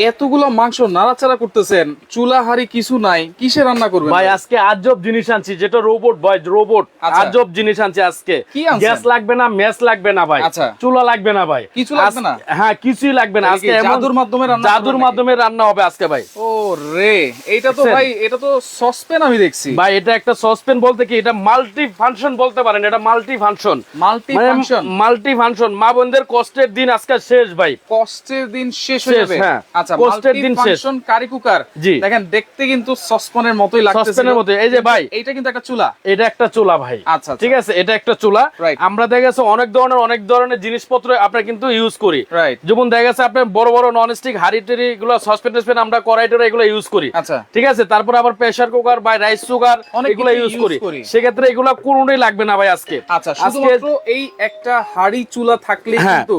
এতগুলো মাংস নাড়াচাড়া করতেছেন চুলা হাড়ি কিছু নাই কিসে রান্না করবেন ভাই আজকে আজব জিনিস আনছি যেটা রোবট ভাই রোবট আচ্ছা। আজব জিনিস আনছি আজকে। গ্যাস লাগবে না ম্যাচ লাগবে না ভাই। আচ্ছা। চুলা লাগবে না ভাই। কিছু লাগবে না? হ্যাঁ কিছুই লাগবে না। আজকে জাদুর মাধ্যমে রান্না জাদুর মাধ্যমে রান্না হবে আজকে ভাই। ও রে এইটা তো ভাই এটা তো সসপেন আমি দেখছি। ভাই এটা একটা সসপেন বলতে কি এটা মাল্টি ফাংশন বলতে পারেন এটা multi function multi function multi function মা বোনদের কষ্টের দিন আজকে শেষ ভাই। কষ্টের দিন শেষ হয়ে যাবে। হ্যাঁ। আচ্ছা মাল্টি দিন শেষ। কারি কুকার জি। দেখেন দেখতে কিন্তু সসপেনের মতোই সসপেনের মতো। এই যে ভাই এইটা কিন্তু একটা চুলা। এটা একটা চুলা ভাই। আচ্ছা, আচ্ছা। ঠিক আছে এটা একটা চুলা। আমরা দেখা গেছে অনেক ধরনের অনেক ধরনের জিনিসপত্র আমরা কিন্তু ইউজ করি। যেমন দেখা গেছে আপনার বড় বড় নন স্টিক হাড়ি টেরি গুলো সসপেন টসপেন আমরা কড়াই টড়াই এগুলো ইউজ করি। আচ্ছা। ঠিক আছে তারপর আবার প্রেসার কুকার বা রাইস কুকার এগুলো ইউজ করি। করি। সেক্ষেত্রে এগুলো কোনোটাই লাগবে না ভাই আজকে। আচ্ছা শুধুমাত্র এই একটা হাড়ি চুলা থাকলে হ্যাঁ। কিন্তু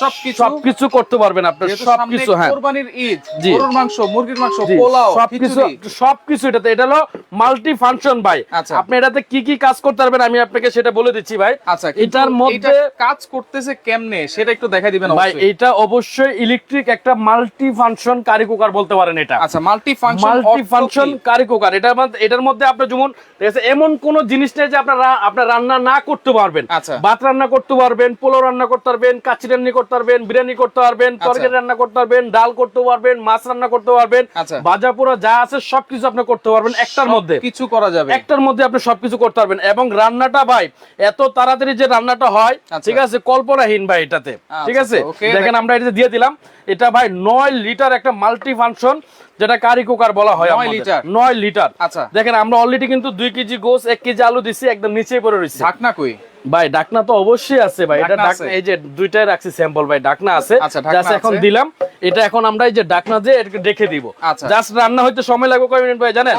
সবকিছু সবকিছু করতে পারবেন আপনি সবকিছু হ্যাঁ। কোরবানির ঈদ গরুর মাংস মুরগির মাংস পোলাও সবকিছু সবকিছু এটাতে। এটা হলো মাল্টি ফাংশন ভাই। আচ্ছা। আপনি এটাতে কি কি কাজ করতে পারবেন আমি আপনাকে সেটা বলে দিচ্ছি ভাই। আচ্ছা এটার মধ্যে কাজ করতেছে কেমনে? সেটা একটু দেখাই দিবেন ভাই এটা অবশ্যই ইলেকট্রিক একটা মাল্টি ফাংশন কারি কুকার বলতে পারেন এটা। আচ্ছা multi function multi function curry cooker মধ্যে এটার মধ্যে আপনি যেমন এমন কোন জিনিস নেই যে আপনার আপনার রান্না না করতে পারবেন। আচ্ছা। ভাত রান্না করতে পারবেন পোলাও রান্না করতে পারবেন কাচি রান্না করতে পারবেন বিরিয়ানি করতে পারবেন তরকারি রান্না করতে পারবেন ডাল করতে পারবেন মাছ রান্না করতে পারবেন আচ্ছা। ভাজা পোড়া যা আছে সবকিছু আপনি করতে পারবেন একটার মধ্যে। কিছু করা যাবে। একটার মধ্যে আপনি সবকিছু করতে পারবেন। এবং রান্নাটা ভাই এত তাড়াতাড়ি যে রান্নাটা হয় আচ্ছা। ঠিক আছে কল্পনাহীন ভাই এটাতে ঠিক আচ্ছা, আছে? দেখেন আমরা এটা দিয়ে দিলাম এটা ভাই নয় লিটার একটা মাল্টি ফাংশন যেটা কারি কুকার বলা হয় নয় লিটার? আচ্ছা। দেখেন আমরা অলরেডি কিন্তু দুই কেজি গোস এক কেজি আলু দিচ্ছি একদম নিচেই পড়ে রয়েছে। ঢাকনা কই? ভাই ডাকনা তো অবশ্যই আছে ভাই। এটা ডাকনা এই যে দুইটাই রাখছি স্যাম্পল ভাই ডাকনা আছে। আচ্ছা, জাস্ট এখন দিলাম। এটা এখন আমরা এই যে ডাকনা দিয়ে এটাকে রেখে দিব। আচ্ছা। জাস্ট রান্না হইতে সময় লাগবে কয় মিনিট ভাই জানেন?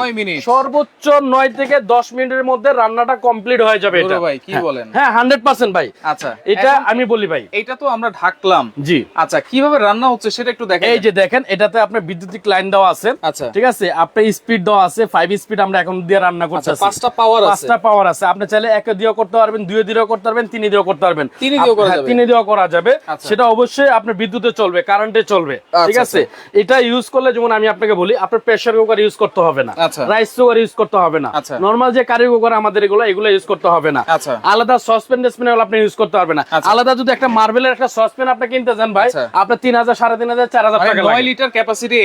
সর্বোচ্চ নয় থেকে দশ মিনিটের মধ্যে রান্নাটা কমপ্লিট হয়ে যাবে এটা। ভাই, কি হ্যাঁ। বলেন? হ্যাঁ হান্ড্রেড পার্সেন্ট ভাই। আচ্ছা এটা আমি বলি ভাই। এটা তো আমরা ঢাকলাম। জি। আচ্ছা কীভাবে রান্না হচ্ছে সেটা একটু দেখেন। এই যে দেখেন এটাতে আপনার বিদ্যুতিক লাইন দেওয়া আছে। আচ্ছা। ঠিক আছে? আপনার স্পিড দেওয়া আছে ফাইভ স্পিড আমরা এখন দিয়ে রান্না আচ্ছা করতেছি। পাঁচটা পাওয়ার আছে। পাঁচটা পাওয়ার আছে। আপনি চাইলে একে দিয়েও করতে পারবেন দুয়ে দিয়েও করতে পারবেন তিনে দিয়েও করতে পারবেন তিনে দিয়েও করা হ্যাঁ, যাবে? করা আচ্ছা। সেটা অবশ্যই আপনার বিদ্যুতে চলবে কারেন্টে চলবে ঠিক আচ্ছা, আছে এটা ইউজ করলে যেমন আমি আপনাকে বলি আপনার প্রেসার কুকার ইউজ করতে হবে না আচ্ছা। রাইস কুকার ইউজ করতে হবে না আচ্ছা। নরমাল যে কারি কুকার আমাদের এগুলো এগুলো ইউজ করতে হবে না আচ্ছা। আলাদা সসপেন ডেসপেন আপনি ইউজ করতে পারবেন না আচ্ছা। আলাদা যদি একটা মার্বেলের একটা সসপেন আপনি কিনতে যান ভাই আচ্ছা। আপনার তিন হাজার সাড়ে তিন হাজার চার হাজার টাকা নয় লিটার ক্যাপাসিটি।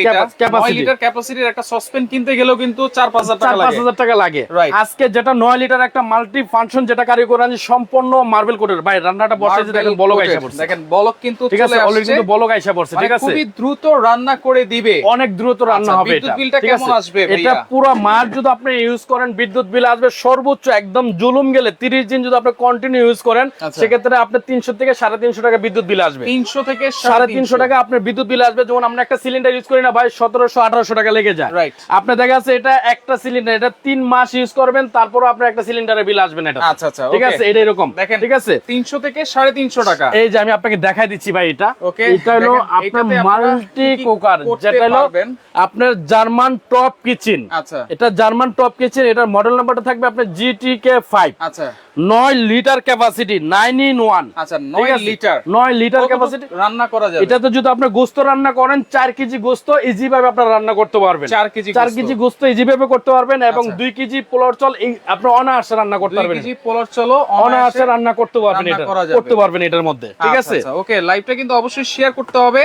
নয় লিটার ক্যাপাসিটির একটা সসপেন কিনতে গেলেও কিন্তু চার পাঁচ হাজার টাকা লাগে. আজকে যেটা নয় লিটার একটা মাল্টি ফাংশন যেটা আছে সম্পূর্ণ মার্বেল কোটের ভাই রান্নাটা বসে যে দেখেন বলক আইসা পড়ছে। দেখেন বলক কিন্তু ঠিক আছে অলরেডি কিন্তু বলক আইসা পড়ছে মানে ঠিক আছে? খুবই দ্রুত রান্না করে দিবে। অনেক দ্রুত রান্না আচ্ছা, হবে বিদ্যুৎ বিলটা কেমন আছে? আসবে এটা পুরো মাস যদি আপনি ইউজ করেন বিদ্যুৎ বিল আসবে সর্বোচ্চ একদম জুলুম গেলে 30 দিন যদি আপনি কন্টিনিউ ইউজ করেন আচ্ছা। সেক্ষেত্রে আপনার 300 থেকে 350 টাকা বিদ্যুৎ বিল আসবে। তিনশো থেকে সাড়ে তিনশো। টাকা আপনার বিদ্যুৎ বিল আসবে যেমন আমরা একটা সিলিন্ডার ইউজ করি না ভাই সতেরোশো আঠারোশো টাকা লেগে যায়। Right. আপনার দেখা যাচ্ছে এটা একটা সিলিন্ডার এটা তিন মাস ইউজ করবেন তারপর আপনার একটা সিলিন্ডারের বিল আসবে না এটা। আচ্ছা, আচ্ছা, ঠিক আছে এটা এরকম। দেখেন ঠিক আছে? তিনশো থেকে সাড়ে তিনশো টাকা। এই যে আমি আপনাকে দেখাই দিচ্ছি ভাই এটা। Okay, এটা হলো আপনার মাল্টি কুকার যেটা হলো আপনার জার্মান টপ কিচেন। আচ্ছা। এটা জার্মান টপ কিচেন এটার মডেল নাম্বারটা থাকবে আপনার জিটি কে ফাইভ আচ্ছা। নয় litre capacity nine in one আচ্ছা নয় লিটার নয় লিটার ক্যাপাসিটি রান্না করা যাবে? এটাতে যদি আপনি গোস্ত রান্না করেন চার কেজি গোস্ত ইজি ভাবে আপনার রান্না করতে পারবেন। চার কেজি চার কেজি গোস্ত ইজি ভাবে করতে পারবেন এবং আচ্ছা। দুই কেজি পোলার চল এই আপনি অনায়াসে রান্না করতে পারবেন। পোলার চলো অনায়াসে রান্না করতে পারবেন এটা করতে পারবেন এটার মধ্যে ঠিক আছে? ওকে লাইভটা কিন্তু অবশ্যই শেয়ার করতে হবে।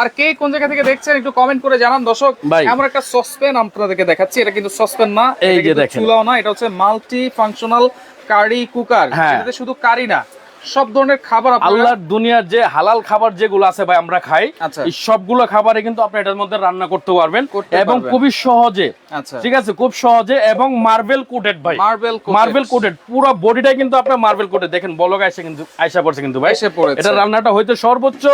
আর কে কোন জায়গা থেকে দেখছেন একটু কমেন্ট করে জানান। দর্শক আমরা একটা সসপেন আপনাদেরকে দেখাচ্ছি এটা কিন্তু সসপেন না এই যে দেখেন। চুলাও না এটা হচ্ছে মাল্টি ফাংশনাল কারি কুকার। এটাতে শুধু কারি না সব ধরনের খাবার আপনারা আল্লাহর দুনিয়ার যে হালাল খাবার যেগুলো আছে ভাই আমরা খাই আচ্ছা। এই সবগুলো খাবারে কিন্তু আপনি এটার মধ্যে রান্না করতে পারবেন এবং খুবই সহজে। আচ্ছা। ঠিক আছে? খুব সহজে এবং মার্বেল কোটেড ভাই। মার্বেল মার্বেল কোটেড পুরো বডিটাই কিন্তু আপনার মার্বেল কোটেড দেখেন বলক আইসা কিন্তু আইসা পড়ছে কিন্তু ভাই। এটা রান্নাটা হইতে সর্বোচ্চ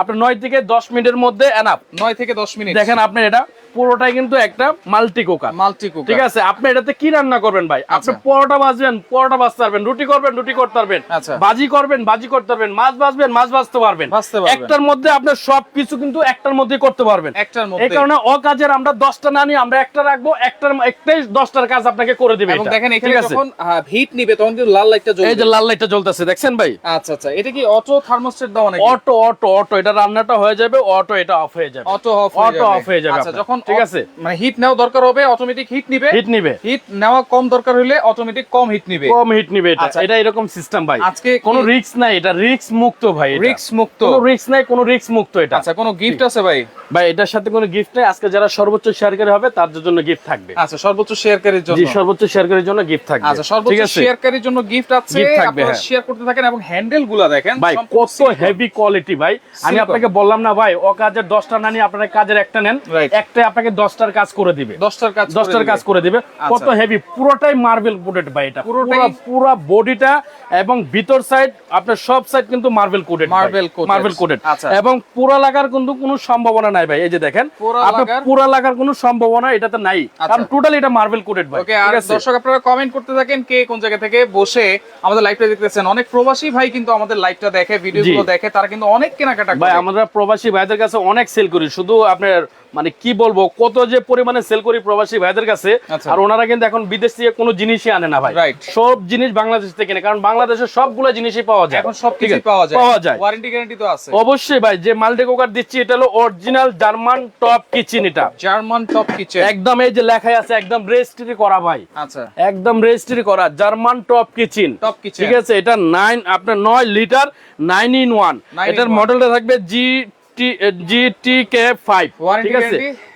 আপনার নয় থেকে দশ মিনিটের মধ্যে এনাফ নয় থেকে দশ মিনিট। দেখেন আপনি এটা পুরোটাই কিন্তু একটা মাল্টি কুকার মাল্টি কুকার ঠিক আছে? আপনি এটাতে কি রান্না করবেন ভাই? আপনি আচ্ছা। পরোটা ভাজবেন পরোটা ভাজতে পারবেন রুটি করবেন রুটি করতে পারবেন। আচ্ছা। বাজি করবেন বাজি করতে পারবেন মাছ ভাজবেন মাছ ভাজতে পারবেন। একটার মধ্যে আপনি সবকিছু কিন্তু একটার মধ্যে করতে পারবেন। একটার মধ্যে এই কারণে অকাজের আমরা দশটা না নিয়ে আমরা একটা রাখব একটার একটাই দশটার কাজ আপনাকে করে দিবে এবং এটা। দেখেন এখানে যখন হিট নিবে তখন কিন্তু লাল লাইটটা জ্বলবে। এই যে লাল লাইটটা জ্বলতেছে দেখছেন ভাই? আচ্ছা আচ্ছা। এটা কি অটো থার্মোস্টেট দেওয়া নাকি? অটো অটো অটো এটা রান্নাটা হয়ে যাবে অটো এটা অফ হয়ে যাবে। অটো অফ Auto off হয়ে যাবে আচ্ছা যখন ঠিক আছে। মানে হিট নেওয়া দরকার হবে অটোমেটিক হিট নিবে। হিট নিবে। হিট নেওয়া কম দরকার হলে অটোমেটিক কম হিট নিবে। কম হিট নিবে এটা। আচ্ছা। এটা এরকম সিস্টেম ভাই। আজকে কোনো রিস্ক নাই এটা রিস্ক মুক্ত ভাই এটা। রিক্স মুক্ত। কোনো রিস্ক নাই কোনো রিস্ক মুক্ত এটা। আচ্ছা কোনো গিফট আছে ভাই? ভাই এটার সাথে কোনো গিফট নেই। আজকে যারা সর্বোচ্চ শেয়ারকারী হবে তার জন্য গিফট থাকবে। আচ্ছা সর্বোচ্চ শেয়ারকারীর জন্য। জি সর্বোচ্চ শেয়ারকারীর জন্য গিফট থাকবে। আচ্ছা সর্বোচ্চ শেয়ারকারীর জন্য গিফট আছে আপনারা হ্যাঁ। শেয়ার করতে থাকেন এবং হ্যান্ডেলগুলা দেখেন ভাই কত। হেভি কোয়ালিটি ভাই। আমি আপনাকে বললাম না ভাই ও কাজের দশটা না নিয়ে আপনার কাজের একটা নেন। Right. আপনাকে দশটার কাজ করে দিবে। দশটার কাজ দশটার কাজ করে দিবে। আচ্ছা। কত হেভি পুরোটাই মার্বেল কোটেড ভাই এটা। পুরোটাই- পুরো বডিটা এবং ভিতর সাইড আপনার সব সাইড কিন্তু marble coated coated। Marble coated. এবং পুরা লাগার কিন্তু কোনো সম্ভাবনা নাই ভাই। এই যে দেখেন আপনার লাগার- পুরা লাগার কোনো সম্ভাবনা এটাতে নাই। আচ্ছা। কারণ টোটাল এটা মার্বেল কোটেড ভাই ওকে আর দর্শক আপনারা কমেন্ট করতে থাকেন কে কোন জায়গা থেকে বসে আমাদের লাইভটা দেখতেছেন। অনেক প্রবাসী ভাই কিন্তু আমাদের লাইভটা দেখে ভিডিওগুলো। দেখে তারা কিন্তু অনেক কেনাকাটা ভাই আমরা প্রবাসী ভাইদের কাছে অনেক সেল করি। শুধু আপনার মানে কি বলব কত যে পরিমাণে সেল করি প্রবাসী ভাইদের কাছে আচ্ছা। আর ওনারা কিন্তু এখন বিদেশ থেকে কোনো জিনিসই আনে না ভাই. সব জিনিস বাংলাদেশ থেকে কেনে কারণ বাংলাদেশে সবগুলো জিনিসই পাওয়া যায়। এখন সব কিছু পাওয়া যায়। পাওয়া যায়। ওয়ারেন্টি গ্যারান্টি তো আছে। অবশ্যই ভাই যে মাল্টি কুকার দিচ্ছি এটা হলো অরিজিনাল জার্মান টপ কিচেন এটা। জার্মান টপ কিচেন একদম এই যে লেখাই আছে একদম রেজিস্ট্রি করা ভাই। আচ্ছা। একদম রেজিস্ট্রি করা German top kitchen top kitchen। ঠিক আছে? এটা নাইন আপনার নয় litre nine in one Nine in এটার মডেলটা থাকবে জি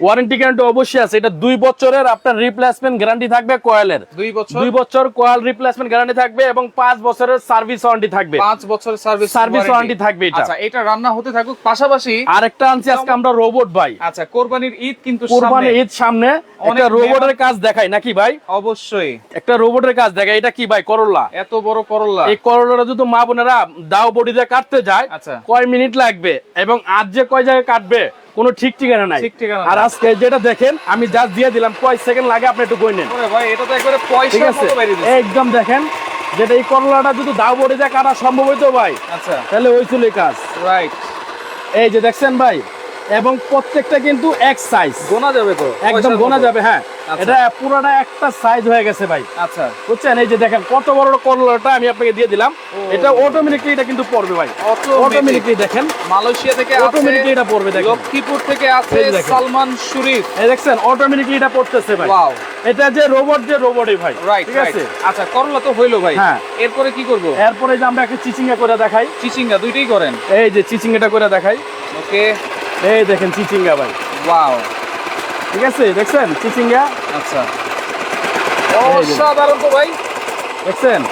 ওয়ারেন্টি গ্যারান্টি অবশ্যই আছে। এটা দুই বছরের আপনার রিপ্লেসমেন্ট গ্যারান্টি থাকবে কয়েলের দুই বছর? দুই বছর কয়েল রিপ্লেসমেন্ট গ্যারান্টি থাকবে এবং পাঁচ বছরের সার্ভিস ওয়ারেন্টি থাকবে। পাঁচ বছর সার্ভিস Service warranty থাকবে এটা। আচ্ছা এটা রান্না হতে থাকুক। পাশাপাশি আরেকটা আনছি আজকে আমরা রোবট ভাই। আচ্ছা কোরবানির ঈদ কিন্তু কোরবানি ঈদ সামনে। একটা রোবটের কাজ দেখাই নাকি ভাই? অবশ্যই। একটা রোবটের কাজ দেখাই এটা কি ভাই করল্লা এত বড় করল্লা এই করলাটা যদি মা বোনেরা দাও বডি দিয়ে কাটতে যায় আচ্ছা। কয় মিনিট লাগবে? এবং আজ যে কয় জায়গায় কাটবে কোনো ঠিক ঠিকানা নাই। ঠিক ঠিকানা আর আজকে যেটা দেখেন আমি যা দিয়ে দিলাম কয় সেকেন্ড লাগে আপনি একটু কই নেন ভাই এটা তো একবারে ঠিক আছে? একদম দেখেন যেটা এই করলাটা যদি দাও বড়ে যায় কাটা সম্ভব হইতো ভাই। আচ্ছা। তাহলে হয়েছিল এই কাজ। রাইট এই যে দেখছেন ভাই এবং প্রত্যেকটা কিন্তু এক সাইজ গোনা যাবে তো একদম গোনা যাবে হ্যাঁ। এটা পুরোটা একটা সাইজ হয়ে গেছে ভাই। আচ্ছা। বুঝছেন? এই যে দেখেন কত বড় করলাটা আমি আপনাকে দিয়ে দিলাম। এটা অটোমেটিকলি এটা কিন্তু পড়বে ভাই। অটোমেটিকলি দেখেন। মালয়েশিয়া থেকে অটোমেটিকলি এটা পড়বে দেখেন। লক্ষ্মীপুর থেকে আছে। সালমান শরীফ। এই দেখছেন? অটোমেটিকলি এটা পড়তেছে ভাই। ওয়াও এটা যে রোবট যে রোবটই ভাই। ঠিক আছে? আচ্ছা করলা তো হইল ভাই। হ্যাঁ। এরপরে কি করব? এরপরে যে আমরা একটা চিচিঙ্গা করে দেখাই। চিচিঙ্গা দুইটাই করেন? এই যে চিচিঙ্গাটা করে দেখাই। ওকে এই দেখেন চিচিঙ্গা ভাই। ওয়াও ঠিক আছে দেখছেন? চিচিঙ্গা? আচ্ছা। অসাধারণ তো ভাই। দেখছেন?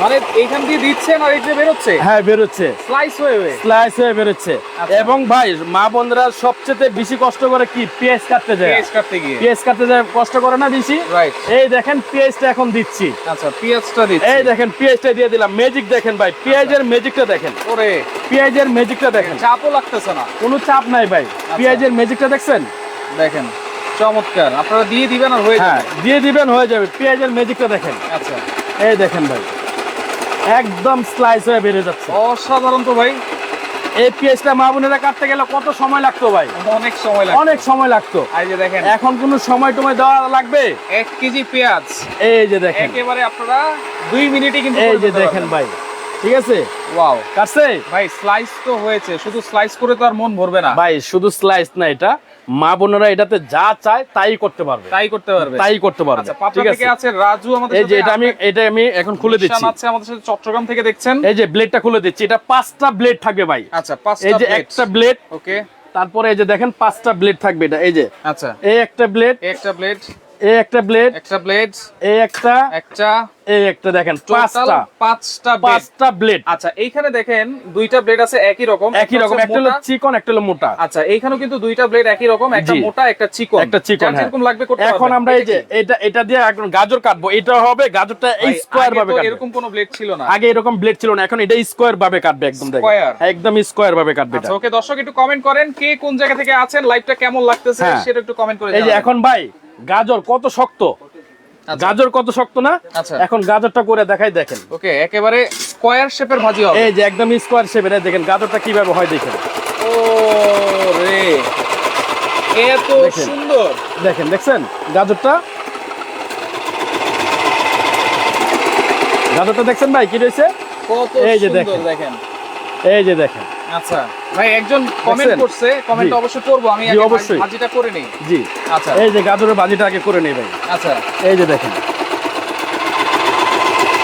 মানে এইখান দিয়ে দিচ্ছেন আর এই বেরোচ্ছে? হ্যাঁ বেরোচ্ছে। স্লাইস হয়ে স্লাইস বেরোচ্ছে। আচ্ছা। এবং ভাই মা বোনরা সবচেয়ে বেশি কষ্ট করে কি? পেঁয়াজ কাটতে যায়। পেঁয়াজ কাটতে গিয়ে। পেঁয়াজ কাটতে যায় কষ্ট করে না বেশি? রাইট এই দেখেন পেঁয়াজটা এখন দিচ্ছি। আচ্ছা পেঁয়াজটা দিচ্ছি। এই দেখেন পেঁয়াজটা দিয়ে দিলাম। ম্যাজিক দেখেন ভাই পেঁয়াজের ম্যাজিকটা দেখেন। ওরে। পেঁয়াজের ম্যাজিকটা দেখেন। চাপও লাগতেছে না। কোনো চাপ নাই ভাই। পেঁয়াজের ম্যাজিকটা দেখছেন? দেখেন। চমৎকার। আপনারা দিয়ে দিবেন আর হয়ে হ্যাঁ দিয়ে দিবেন হয়ে যাবে। পেঁয়াজের ম্যাজিকটা দেখেন। আচ্ছা। এই দেখেন ভাই। একদম স্লাইস হয়ে বেরিয়ে যাচ্ছে। অসাধারণ তো ভাই। এই পেঁয়াজটা মা বোনেরা কাটতে গেলে কত সময় লাগতো ভাই? অনেক সময় লাগে অনেক সময় লাগতো। এই যে দেখেন। এখন কোনো সময় টময় দেওয়া লাগবে? এক কেজি পেঁয়াজ। এই যে দেখেন। একেবারে আপনারা দুই মিনিটে কিন্তু এই যে দেখেন ভাই। ঠিক আছে? ওয়াও। কাটছে? ভাই স্লাইস তো হয়েছে। শুধু স্লাইস করে তো আর মন ভরবে না। ভাই শুধু স্লাইস না এটা। মা বোনেরা এটাতে যা চায় তাই করতে পারবে। তাই করতে পারবে। তাই করতে পারবে। আচ্ছা ঠিক আছে। আছে রাজু আমাদের এই যে এটা আমি এটা আমি এখন খুলে দিচ্ছি। আছে আমাদের সাথে চট্টগ্রাম থেকে দেখছেন। এই যে ব্লেডটা খুলে দিচ্ছি। এটা পাঁচটা ব্লেড থাকবে ভাই। আচ্ছা পাঁচটা এই যে একটা ব্লেড ওকে তারপরে এই যে দেখেন পাঁচটা ব্লেড থাকবে এটা। এই যে আচ্ছা। এই একটা ব্লেড একটা প্লেট এই একটা ব্লেড একটা ব্লেড এই একটা একটা এই একটা দেখেন পাঁচটা। পাঁচটা পাঁচটা ব্লেড আচ্ছা এইখানে দেখেন দুইটা ব্লেড আছে একই রকম একই রকম একটা হলো চিকন একটা হলো মোটা। আচ্ছা এইখানেও কিন্তু দুইটা ব্লেড একই রকম একটা মোটা একটা চিকন। একটা চিকন যার হ্যাঁ। লাগবে করতে এখন আমরা এই যে এটা এটা দিয়ে এখন গাজর কাটবো। এটা হবে গাজরটা এই স্কোয়ার ভাবে কাটবে। এরকম কোনো ব্লেড ছিল না। আগে এরকম ব্লেড ছিল না এখন এটা স্কোয়ার ভাবে কাটবে একদম দেখেন। একদম স্কোয়ার ভাবে কাটবে এটা। আচ্ছা ওকে দর্শক একটু কমেন্ট করেন কে কোন জায়গা থেকে আছেন লাইভটা কেমন লাগতেছে হ্যাঁ। সেটা একটু কমেন্ট করে এই যে এখন ভাই গাজর কত শক্ত? আচ্ছা। গাজর কত শক্ত না? আচ্ছা। এখন গাজরটা করে দেখাই দেখেন। ওকে একেবারে স্কোয়ার শেপের ভাজি হবে। এই যে একদম স্কোয়ার শেপের দেখেন গাজরটা কীভাবে হয় দেখেন। ও রে এত সুন্দর। দেখেন দেখছেন? গাজরটা? গাজরটা দেখছেন ভাই কি রয়েছে? কত এই যে সুন্দর দেখেন। দেখেন। এই যে দেখেন। আচ্ছা। ভাই একজন কমেন্ট করছে কমেন্ট। অবশ্যই করব আমি অবশ্যই। ভাজিটা করে নেই। জি। আচ্ছা। এই যে গাজরের ভাজিটা আগে করে নেই ভাই। আচ্ছা। এই যে দেখেন।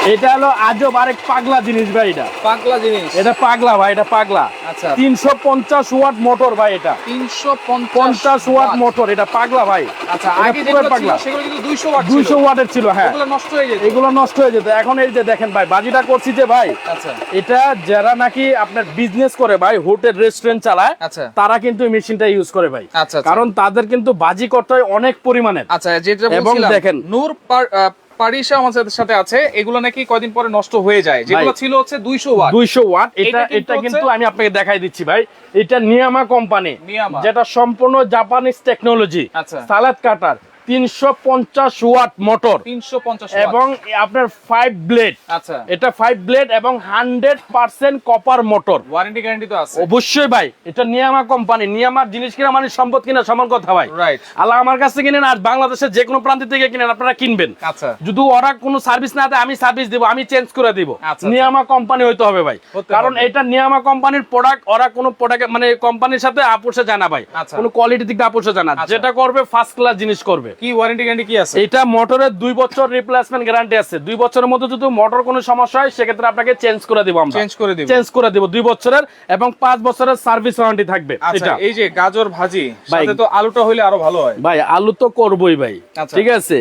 এটা হলো আজব আরেক পাগলা জিনিস ভাই এটা। পাগলা জিনিস? এটা পাগলা ভাই এটা পাগলা। আচ্ছা। তিনশো পঞ্চাশ ওয়াট মোটর ভাই এটা। তিনশো পঞ্চাশ ওয়াট মোটর এটা পাগলা ভাই। আচ্ছা আগে পাগলা। সেগুলো কিন্তু দুইশো ওয়াট দুইশো ওয়াটের ছিল হ্যাঁ। নষ্ট হয়ে যেত। এগুলো নষ্ট হয়ে যেত। এখন এই যে দেখেন ভাই বাজিটা করছি যে ভাই আচ্ছা। এটা যারা নাকি আপনার বিজনেস করে ভাই হোটেল রেস্টুরেন্ট চালায় আচ্ছা। তারা কিন্তু এই মেশিনটা ইউজ করে ভাই। আচ্ছা আচ্ছা। কারণ তাদের কিন্তু বাজি করতে হয় অনেক পরিমাণের। আচ্ছা যেটা এবং দেখেন। নূর পার- আহ, পারিসা আমাদের সাথে আছে। এগুলো নাকি কয়দিন পরে নষ্ট হয়ে যায়। যেগুলো ছিল হচ্ছে দুইশো ওয়াট। দুইশো ওয়াট। এটা এটা কিন্তু আমি আপনাকে দেখাই দিচ্ছি ভাই। এটা নিয়ামা কোম্পানি যেটা সম্পূর্ণ জাপানিজ টেকনোলজি আচ্ছা। সালাদ কাটার। তিনশো পঞ্চাশ ওয়াট মোটর। তিনশো পঞ্চাশ এবং আপনার ফাইভ ব্লেড আচ্ছা। এটা ফাইভ ব্লেড এবং hundred percent copper motor warranty guarantee তো আছে। অবশ্যই ভাই এটা নিয়ামা কোম্পানি নিয়ামার জিনিস কিনা মানে সম্পদ কিনা সমান কথা ভাই। রাইট আল্লাহ আমার কাছে কিনেন আর বাংলাদেশের যে কোনো প্রান্ত থেকে কিনেন আপনারা কিনবেন। আচ্ছা। যদি ওরা কোনো সার্ভিস না দেয় আমি সার্ভিস দিব আমি চেঞ্জ করে দিব। আচ্ছা। নিয়ামা কোম্পানি হইতে হবে ভাই। কারণ এটা নিয়ামা কোম্পানির প্রোডাক্ট ওরা কোনো প্রোডাক্ট মানে কোম্পানির সাথে আপোষে জানা ভাই। আচ্ছা। কোনো কোয়ালিটি দিক দিয়ে আপোষে জানা আচ্ছা। যেটা করবে ফার্স্ট ক্লাস জিনিস করবে। কি ওয়ারেন্টি গ্যারান্টি কি আছে? এটা মোটরের দুই বছর রিপ্লেসমেন্ট গ্যারান্টি আছে। দুই বছরের মধ্যে যদি মোটর কোনো সমস্যা হয় সেক্ষেত্রে আপনাকে চেঞ্জ করে দিব আমরা। চেঞ্জ করে দিব। চেঞ্জ করে দিব দুই বছরের এবং পাঁচ বছরের সার্ভিস ওয়ারেন্টি থাকবে। আচ্ছা এটা। এই যে গাজর ভাজি। সাথে তো আলুটা হইলে আরও ভালো হয়। ভাই আলু তো করবই ভাই। আচ্ছা। ঠিক আছে?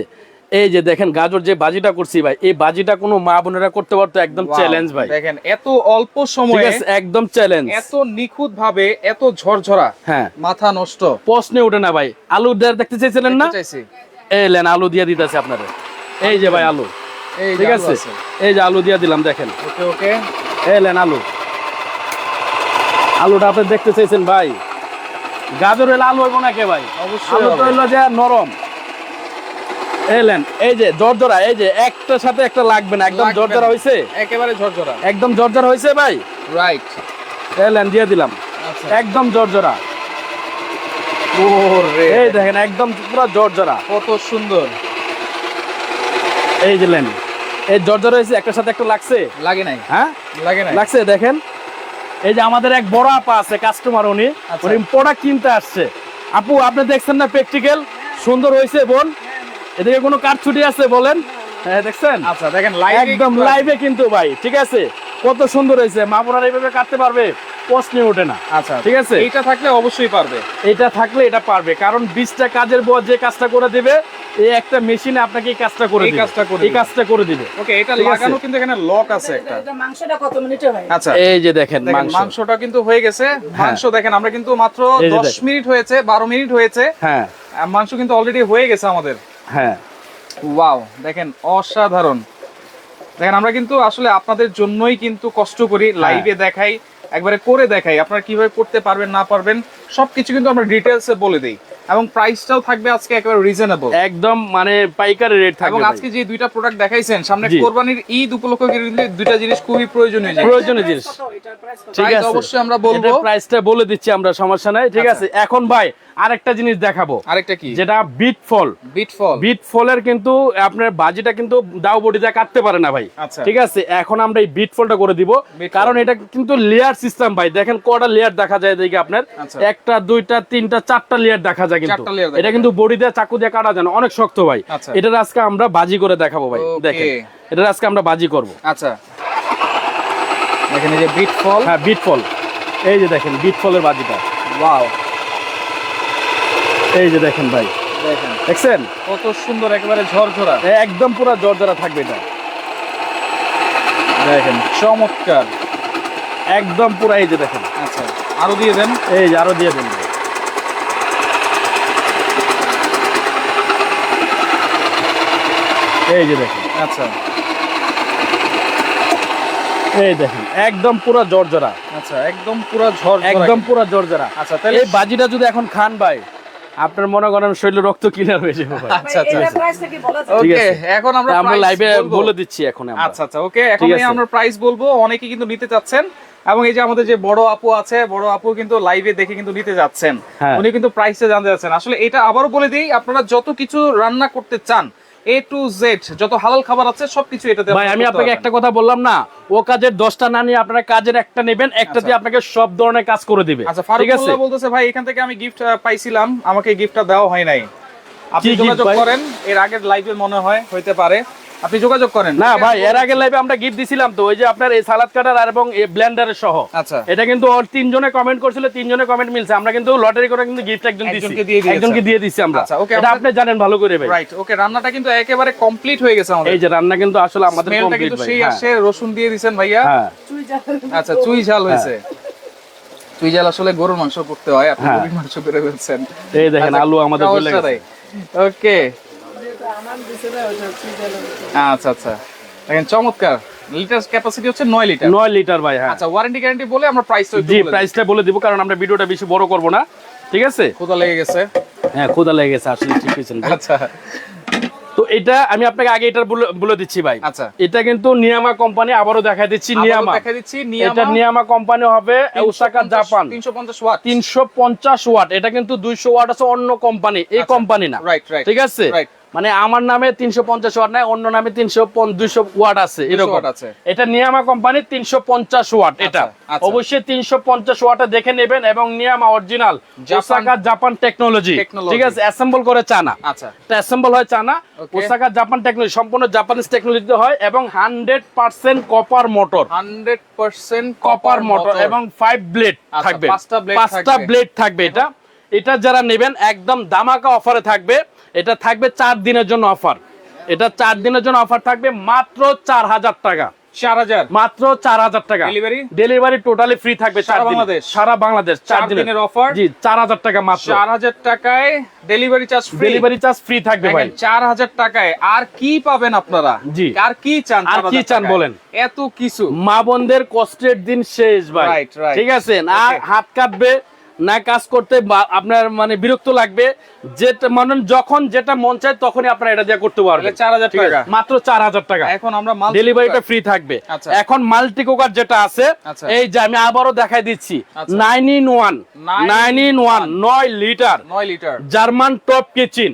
এই যে দেখেন গাজর যে বাজিটা করছি ভাই এই বাজিটা কোনো মা বোনেরা করতে পারতো একদম চ্যালেঞ্জ ভাই। দেখেন এত অল্প সময়ে একদম চ্যালেঞ্জ এত নিখুঁত ভাবে এত ঝরঝরা হ্যাঁ। মাথা নষ্ট। প্রশ্নে ওঠে না ভাই আলু দেয়ার দেখতে চাইছিলেন না? এই লেন আলু দিয়ে দিতেছে আপনারে। এই যে ভাই আলু। এই ঠিক আছে? এই যে আলু দিয়ে দিলাম দেখেন। ওকে ওকে। এই লেন আলু। আলুটা আপনি দেখতে চাইছেন ভাই। গাজর হইলে আলু হইব না কে ভাই? অবশ্যই আলু তো। হইল যে নরম। এলেন এই যে জর্জরা এই যে একটার সাথে একটা লাগবে না একদম জর্জরা না। হইছে? একেবারে ঝরঝরা একদম জর্জরা হইছে ভাই? রাইট এলেন দিয়ে দিলাম। আচ্ছা। একদম জর্জরা। ওরে। এই দেখেন একদম পুরো জর্জরা। কত সুন্দর। এই যে লেন এই জর্জরা হয়েছে একটার সাথে একটা লাগছে? লাগে নাই। হ্যাঁ? লাগে নাই। লাগছে দেখেন। এই যে আমাদের এক বড় আপা আছে কাস্টমার উনি। আচ্ছা। উনি প্রোডাক্ট কিনতে আসছে। আপু আপনি দেখছেন না প্র্যাকটিক্যাল সুন্দর হয়েছে বোন। এদিকে কোনো কাঠ ছুটি আছে বলেন? হ্যাঁ দেখছেন? আচ্ছা দেখেন লাইভ একদম লাইভে কিন্তু ভাই ঠিক আছে? কত সুন্দর হয়েছে। মা বোনারা এইভাবে কাটতে পারবে প্রশ্নে ওঠে না। আচ্ছা ঠিক আছে? এইটা থাকলে অবশ্যই পারবে। এটা থাকলে এটা পারবে কারণ বিশটা কাজের পর যে কাজটা করে দিবে এই একটা মেশিনে আপনাকে এই কাজটা করে এই কাজটা করে এই কাজটা করে দিবে। ওকে এটা লাগানো কিন্তু এখানে লক আছে একটা। এটা মাংসটা কত মিনিটে হয়? আচ্ছা। এই যে দেখেন দেখেন মাংস। মাংসটা কিন্তু হয়ে গেছে। মাংস দেখেন আমরা কিন্তু মাত্র এই যে দশ দেখেন। মিনিট হয়েছে বারো মিনিট হয়েছে। হ্যাঁ। আর মাংস কিন্তু অলরেডি হয়ে গেছে আমাদের। হ্যাঁ। ওয়াও দেখেন অসাধারণ। দেখেন আমরা কিন্তু আসলে আপনাদের জন্যই কিন্তু কষ্ট করি হ্যাঁ। লাইভে দেখাই একবারে করে দেখাই। আপনারা কীভাবে করতে পারবেন না পারবেন সবকিছু কিন্তু আমরা ডিটেলসে বলে দিই। এবং প্রাইসটাও থাকবে আজকে একেবারে রিজনেবল একদম মানে পাইকারি রেট থাকবে এবং আজকে যে দুইটা প্রোডাক্ট দেখাইছেন সামনে। কোরবানির ঈদ উপলক্ষে কিন্তু দুইটা জিনিস খুবই প্রয়োজনীয় জিনিস। প্রয়োজনীয় জিনিস। ঠিক আছে। অবশ্যই আমরা বলব। প্রাইসটা বলে দিচ্ছি আমরা সমস্যা নাই। ঠিক আচ্ছা। আছে। এখন ভাই আরেকটা জিনিস দেখাবো। আরেকটা কি? যেটা বিট ফল। বিট ফল। বিট ফলের কিন্তু আপনার বাজিটা কিন্তু দাও বডিটা কাটতে পারে না ভাই। আচ্ছা। ঠিক আছে? এখন আমরা এই বিট ফলটা করে দিব। কারণ এটা কিন্তু লেয়ার সিস্টেম ভাই। দেখেন কয়টা লেয়ার দেখা যায় দেখি আপনার। আচ্ছা। একটা দুইটা তিনটা চারটা লেয়ার দেখা যায় কিন্তু। এটা কিন্তু বডি দিয়ে চাকু দিয়ে কাটা যায় না, অনেক শক্ত ভাই। আচ্ছা। এটার আজকে আমরা বাজি করে দেখাবো ভাই। দেখেন। এটার আজকে আমরা বাজি করব। আচ্ছা। দেখেন এই যে বিট ফল। হ্যাঁ বিট ফল। এই যে দেখেন বিট ফলের বাজিটা। ওয়াও। এই যে দেখেন ভাই। দেখেন। দেখছেন? কত সুন্দর একেবারে ঝরঝরা। একদম পুরো জর্জরা থাকবে এটা। দেখেন। চমৎকার। একদম পুরো এই যে দেখেন। আচ্ছা আরও দিয়ে দেন। এই যে আরও দিয়ে দেন এই যে দেখেন। আচ্ছা। এই দেখেন একদম পুরো জর্জরা আচ্ছা একদম পুরো ঝড় একদম পুরো জর্জরা আচ্ছা তাহলে এই বাজিটা যদি এখন খান ভাই। আপনার মনে করেন শরীরে রক্ত ক্লিয়ার হয়ে যাবে আচ্ছা আচ্ছা এটা প্রাইসটা কি বলা যায়। ওকে এখন আমরা আমরা লাইভে বলে দিচ্ছি এখন আমরা। আচ্ছা আচ্ছা ওকে এখন। আমরা প্রাইস বলব। অনেকে কিন্তু নিতে চাচ্ছেন। এবং এই যে আমাদের যে বড় আপু আছে বড় আপু কিন্তু লাইভে দেখে কিন্তু নিতে যাচ্ছেন। হ্যাঁ। উনি কিন্তু প্রাইসটা জানতে যাচ্ছেন। আসলে এটা আবারও বলে দিই আপনারা যত কিছু রান্না করতে চান এ টু জেড যত হালাল খাবার আছে সবকিছু এটাতে ভাই আমি আপনাকে একটা কথা বললাম না ও কাজের দশটা না নিয়ে আপনারা কাজের একটা নেবেন একটা দিয়ে আপনাকে সব ধরনের কাজ করে দিবে। আচ্ছা ফারুক আছে? বলতেছে ভাই এখান থেকে আমি গিফট পাইছিলাম আমাকে গিফটটা দেওয়া হয় নাই। আপনি যোগাযোগ করেন এর আগের লাইভে মনে হয় হইতে পারে। আপনি যোগাযোগ করেন। না ভাই এর আগে লাইভে আমরা গিফট দিছিলাম তো ওই যে আপনার এই সালাদ কাটার আর এবং ব্লেন্ডারের সহ। আচ্ছা। এটা কিন্তু তিনজনে কমেন্ট করছিল তিনজনে কমেন্ট মিলছে। আমরা কিন্তু লটারি করে কিন্তু গিফট একজন দিয়েছে। একজনকে দিয়ে দিছি আমরা। আচ্ছা, okay, এটা আপনি জানেন ভালো করে ভাই। রাইট ওকে রান্নাটা কিন্তু একেবারে কমপ্লিট হয়ে গেছে আমাদের। এই যে রান্না কিন্তু আসলে আমাদের কমপ্লিট কিন্তু ভাই সেই হ্যাঁ। আসে রসুন দিয়ে দিছেন ভাইয়া। হ্যাঁ। চুই যা আচ্ছা চুই ঝাল হয়েছে। চুই ঝাল আসলে গরুর মাংস করতে হয় আপনি হ্যাঁ। গরুর মাংস করে ফেলছেন। এই দেখেন আলু আমাদের গেছে। ওকে আচ্ছা আচ্ছা। দেখেন চমৎকার। লিটার ক্যাপাসিটি হচ্ছে 9 লিটার নয় লিটার ভাই হ্যাঁ। আচ্ছা ওয়ারেন্টি গ্যারান্টি বলে আমরা প্রাইসটা একটু জি প্রাইসটা বলে দিব কারণ আমরা ভিডিওটা বেশি বড় করব না। ঠিক আছে? কোথা লেগে গেছে। হ্যাঁ ক্ষুদা লেগে গেছে আসলে ঠিক হয়েছেন আচ্ছা। তো এটা আমি আপনাকে আগে এটা বলে- বলে দিচ্ছি ভাই। আচ্ছা। এটা কিন্তু নিয়ামা কোম্পানি আবারও দেখা দিচ্ছি নিয়ামা। দেখা দিচ্ছি এটা নিয়ামা কোম্পানি হবে ওসাকা জাপান। 350 ওয়াট তিনশো পঞ্চাশ ওয়াট এটা কিন্তু দুইশো ওয়াট আছে অন্য কোম্পানি এই আচ্ছা। কোম্পানি না। রাইট রাইট ঠিক আছে? Right. মানে আমার নামে তিনশো পঞ্চাশ ওয়াট নাই অন্য নামে তিনশো দুইশো ওয়াট আছে 200 এরকম। এটা নিয়ামা কোম্পানি তিনশো পঞ্চাশ ওয়াট এটা। আচ্ছা। অবশ্যই তিনশো পঞ্চাশ ওয়াটে দেখে নেবেন এবং নিয়ামা original Japan- Osaka Japan technology ঠিক আছে অ্যাসেম্বল করে চানা আচ্ছা। এটা অ্যাসেম্বল হয় চানা ওসাকা জাপান টেকনোলজি সম্পূর্ণ জাপানিজ টেকনোলজিতে হয় এবং hundred percent copper motor 100% copper motor এবং ফাইভ ব্লেড আচ্ছা, থাকবে। পাঁচটা। ব্লেড থাকবে। এটা। এটা যারা নেবেন একদম দামাকা অফারে থাকবে। এটা থাকবে চার দিনের জন্য অফার। এটা চার দিনের জন্য অফার থাকবে মাত্র চার হাজার টাকা। মাত্র চার হাজার টাকা। Delivery? ডেলিভারি টোটালি ফ্রি থাকবে সারা বাংলাদেশ? সারা বাংলাদেশ চার চার দিনের। দিনের জি চার হাজার টাকা মাত্র। 4000 টাকায় delivery charge delivery charge free থাকবে ভাই। দেখেন 4000 টাকায় আর কি পাবেন আপনারা? জি। আর কি চান আর কি চান বলেন? এত কিছু। মা বোনদের কষ্টের দিন শেষ ভাই. ঠিক আছে? না হাত কাটবে না কাজ করতে আপনার মানে বিরক্ত লাগবে যেটা মানে যখন যেটা মন চায় তখনই আপনারা এটা দিয়ে করতে পারবেন। তাহলে 4000 ঠিক আছে? টাকা। মাত্র চার হাজার টাকা। এখন আমরা মাল ডেলিভারিটা ফ্রি থাকবে। আচ্ছা। এখন মাল্টি কুকার যেটা আছে আচ্ছা। এই যে আমি আবারও দেখাই দিচ্ছি। Nine in one nine in one নয় litre 9 litre German top kitchen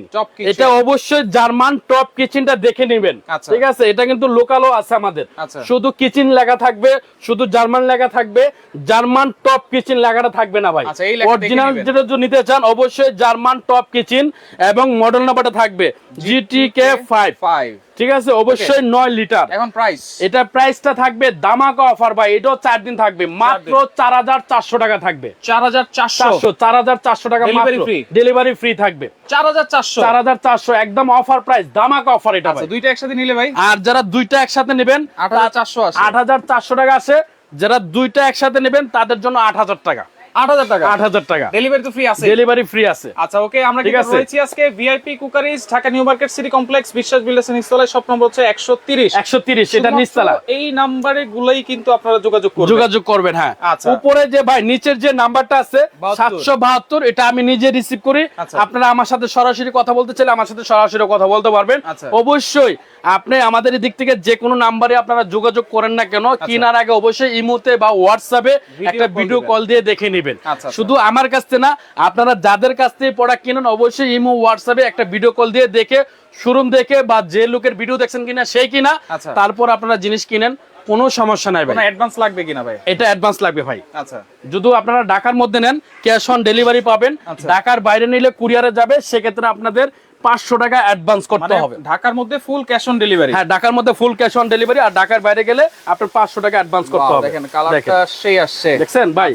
এটা অবশ্যই জার্মান টপ কিচেনটা দেখে নেবেন। আচ্ছা। ঠিক আছে? এটা কিন্তু লোকালও আছে আমাদের। শুধু কিচেন লেখা থাকবে শুধু জার্মান লেখা থাকবে। জার্মান টপ কিচেন লেখাটা থাকবে না ভাই। অরিজিনাল যেটা নিতে চান অবশ্যই জার্মান টপ কিচেন এবং মডেল নাম্বারটা থাকবে জিটিকে ফাইভ 5 ঠিক আছে? অবশ্যই নয় লিটার। এখন প্রাইস এটা প্রাইসটা থাকবে দামাকা অফার ভাই। এটাও চার দিন থাকবে। মাত্র চার হাজার চারশো টাকা থাকবে। 4400 চারশো। চার হাজার চারশো টাকা মাত্র। ডেলিভারি ফ্রি থাকবে। 4400 চার হাজার চারশো একদম অফার প্রাইস দামাকা অফার এটা আচ্ছা ভাই। দুইটা একসাথে নিলে ভাই? আর যারা দুইটা একসাথে নেবেন 8400 আছে আট হাজার চারশো টাকা আছে যারা দুইটা একসাথে নেবেন তাদের জন্য আট হাজার টাকা। 8000 টাকা। আট হাজার টাকা। ডেলিভারি তো ফ্রি আছে। ডেলিভারি ফ্রি আছে। আচ্ছা ওকে আমরা ঠিক রয়েছি আজকে VIP cookeries Dhaka New Market City Complex Biswas builders ইনস্টলের shop নম্বর হচ্ছে 130 একশো তিরিশ এটা নিচতলা। এই নাম্বারে গুলাই কিন্তু আপনারা যোগাযোগ করবেন। যোগাযোগ করবেন হ্যাঁ। আচ্ছা। উপরে যে ভাই নিচের যে নাম্বারটা আছে 72 সাতশো বাহাত্তর এটা আমি নিজে রিসিভ করি। আচ্ছা। আপনারা আমার সাথে সরাসরি কথা বলতে চাইলে আমার সাথে সরাসরি কথা বলতে পারবেন। অবশ্যই আপনি আমাদের দিক থেকে যে কোনো নাম্বারে আপনারা যোগাযোগ করেন না কেন কিনার আগে অবশ্যই ইমোতে বা হোয়াটসঅ্যাপে একটা ভিডিও কল দিয়ে দেখে নেবেন। আচ্ছা, আচ্ছা। শুধু আমার কাছ থেকে না আপনারা যাদের কাছ থেকে প্রোডাক্ট কিনেন অবশ্যই ইমো হোয়াটসঅ্যাপে একটা ভিডিও কল দিয়ে দেখে শোরুম দেখে বা যে লোকের ভিডিও দেখছেন কিনা সেই কিনা আচ্ছা। তারপর আপনারা জিনিস কিনেন কোনো সমস্যা নাই ভাই। অ্যাডভান্স লাগবে কিনা ভাই? এটা অ্যাডভান্স লাগবে ভাই। আচ্ছা। যদি আপনারা ঢাকার মধ্যে নেন ক্যাশ অন ডেলিভারি পাবেন। ঢাকার বাইরে নিলে কুরিয়ারে যাবে সেক্ষেত্রে আপনাদের পাঁচশো টাকা অ্যাডভান্স করতে মানে হবে। ঢাকার মধ্যে ফুল ক্যাশ অন ডেলিভারি হ্যাঁ ঢাকার মধ্যে ফুল ক্যাশ অন ডেলিভারি আর ঢাকার বাইরে গেলে আপনার পাঁচশো টাকা অ্যাডভান্স করতে হবে। দেখেন কালারটা সেই আসছে। দেখছেন ভাই?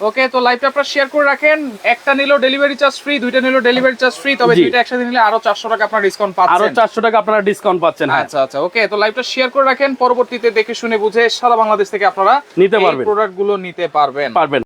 ওকে তো লাইভটা আপনারা শেয়ার করে রাখেন। একটা নিলো ডেলিভারি চার্জ ফ্রি দুইটা নিলো ডেলিভারি চার্জ ফ্রি তবে। দুইটা একসাথে নিলে আরও চারশো টাকা আপনার ডিসকাউন্ট পাচ্ছেন। আরও পাচ্ছেন চারশো টাকা আপনারা ডিসকাউন্ট পাচ্ছেন হ্যাঁ। আচ্ছা আচ্ছা ওকে তো লাইভটা শেয়ার করে রাখেন। পরবর্তীতে দেখে শুনে বুঝে সারা বাংলাদেশ থেকে আপনারা নিতে পারবেন। প্রোডাক্টগুলো নিতে পারবেন। পারবেন।